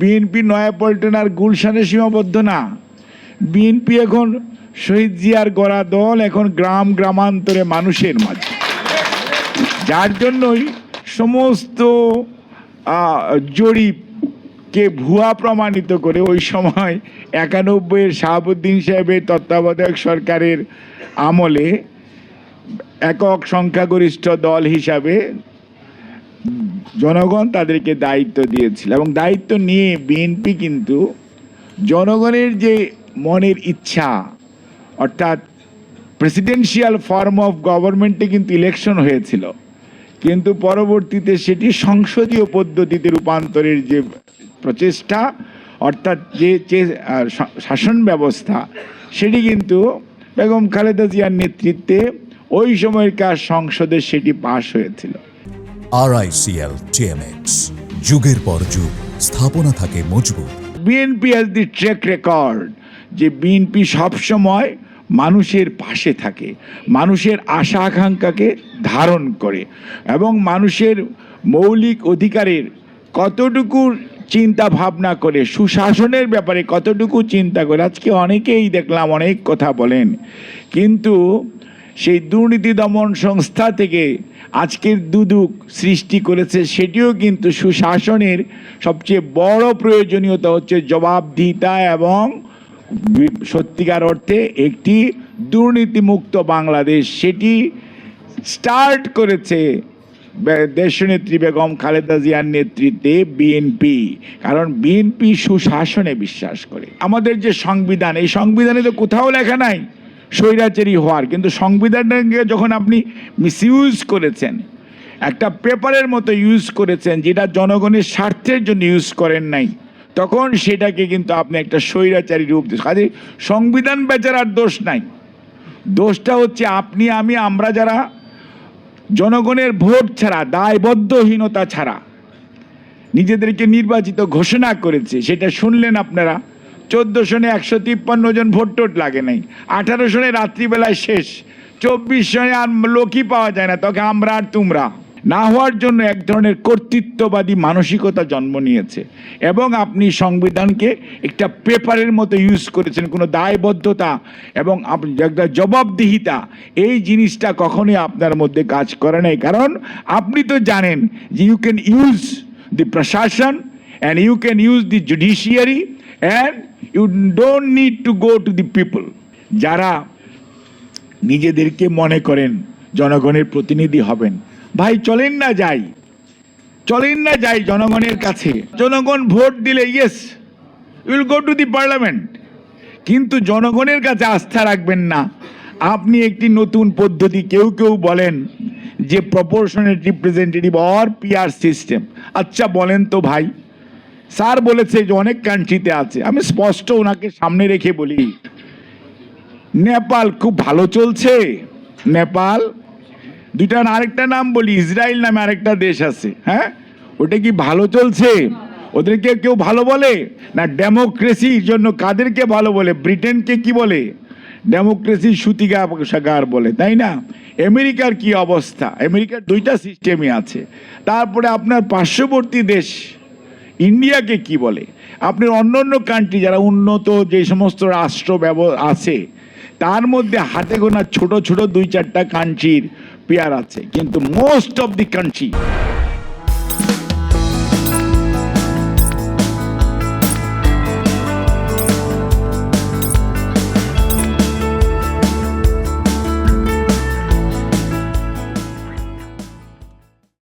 BNP Naya Paltan আর গুলশানে সীমাবদ্ধ না। বিএনপি এখন শহীদ জিয়ার গড়া দল, এখন গ্রাম গ্রামান্তরে মানুষের মাঝে। যার জন্যই সমস্ত জরিপকে ভুয়া প্রমাণিত করে ওই সময় একানব্বইয়ের শাহাবুদ্দিন সাহেবের তত্ত্বাবধায়ক সরকারের আমলে একক সংখ্যাগরিষ্ঠ দল হিসাবে জনগণ তাদেরকে দায়িত্ব দিয়েছিল এবং দায়িত্ব নিয়ে বিএনপি কিন্তু জনগণের যে মনের ইচ্ছা, অর্থাৎ প্রেসিডেন্সিয়াল ফর্ম অফ গভর্নমেন্টে কিন্তু ইলেকশন হয়েছিল, কিন্তু পরবর্তীতে সেটি সংসদীয় পদ্ধতিতে রূপান্তরের যে প্রচেষ্টা, অর্থাৎ যে শাসন ব্যবস্থা, সেটি কিন্তু বেগম খালেদা জিয়ার নেতৃত্বে ওই সময়কার সংসদে সেটি পাশ হয়েছিল। আরআইসিএল টিএমএক্স যুগের পর যুগ, স্থাপনা থাকে মজবুত। BNP has the track record যে বিএনপি সবসময় মানুষের পাশে থাকে, মানুষের আশা আকাঙ্ক্ষাকে ধারণ করে এবং মানুষের মৌলিক অধিকারের কতটুকু চিন্তা ভাবনা করে, সুশাসনের ব্যাপারে কতটুকু চিন্তা করে, আজকে অনেকেই দেখলাম অনেক কথা বলেন। কিন্তু সেই দুর্নীতি দমন সংস্থা থেকে আজকের দুদুক সৃষ্টি করেছে, সেটিও কিন্তু সুশাসনের সবচেয়ে বড় প্রয়োজনীয়তা হচ্ছে জবাবদিহিতা এবং সত্যিকার অর্থে একটি দুর্নীতিমুক্ত বাংলাদেশ। সেটি স্টার্ট করেছে দেশনেত্রী বেগম খালেদা জিয়ার নেতৃত্বে বিএনপি, কারণ বিএনপি সুশাসনে বিশ্বাস করে। আমাদের যে সংবিধান, এই সংবিধানে তো কোথাও লেখা নাই স্বৈরাচারী হওয়ার। কিন্তু সংবিধানটাকে যখন আপনি মিসইউজ করেছেন, একটা পেপারের মতো ইউজ করেছেন যেটা জনগণের স্বার্থের জন্য ইউজ করেন নাই, তখন সেটাকে কিন্তু আপনি একটা স্বৈরাচারী রূপ দিয়েছেন। কাজে সংবিধান বেচারার দোষ নাই। দোষটা হচ্ছে আপনি, আমি, আমরা যারা জনগণের ভোট ছাড়া, দায়বদ্ধহীনতা ছাড়া নিজেদেরকে নির্বাচিত ঘোষণা করেছে, সেটা শুনলেন আপনারা? চোদ্দ সনে একশো তিপ্পান্ন জন ভোট টোট লাগে নাই। আঠারো সনে রাত্রিবেলায় শেষ। চব্বিশ সনে আর লোকই পাওয়া যায় না তখন আমরা আর তোমরা। না হওয়ার জন্য এক ধরনের কর্তৃত্ববাদী মানসিকতা জন্ম নিয়েছে। এবং আপনি সংবিধানকে একটা পেপারের মতো ইউজ করেছেন, কোনো দায়বদ্ধতা এবং একটা জবাবদিহিতা। এই জিনিসটা কখনোই আপনার মধ্যে কাজ করে নাই। কারণ আপনি তো জানেন যে ইউ ক্যান ইউজ দি প্রশাসন and you can use the judiciary and you don't need to go to the people যারা নিজেদেরকে মনে করেন জনগণের প্রতিনিধি হবেন। ভাই, চলেন না যাই। চলেন না যাই জনগণের কাছে। জনগণ ভোট দিলে yes will go to the parliament কিন্তু জনগণের কাছে আস্থা রাখবেন না। আপনি একটি নতুন পদ্ধতি কেউ কেউ বলেন যে proportionate representative or PR system আচ্ছা বলেন তো ভাই। স্যার বলেছে যে অনেক কান্ট্রিতে আছে। আমি স্পষ্ট ওনাকে সামনে রেখে বলি, নেপাল খুব ভালো চলছে। নেপাল, দুইটা আরেকটা নাম বলি ইসরায়েল নামে আরেকটা দেশ আছে হ্যাঁ? ওটা কি ভালো চলছে? ওদেরকে কেউ ভালো বলে? না, ডেমোক্রেসির জন্য কাদেরকে ভালো বলে? ব্রিটেনকে কি বলে? ডেমোক্রেসি সুতিগা সাগার বলে, তাই না? আমেরিকার কি অবস্থা? আমেরিকার দুইটা সিস্টেমই আছে। তারপরে আপনার পার্শ্ববর্তী দেশ ইন্ডিয়াকে কি বলে? আপনি অন্য অন্য কান্ট্রি যারা উন্নত যে সমস্ত রাষ্ট্র ব্যব আছে, তার মধ্যে হাতে গোনা ছোট ছোট দুই চারটা কান্ট্রির পেয়ার আছে। কিন্তু মোস্ট অফ দি কান্ট্রি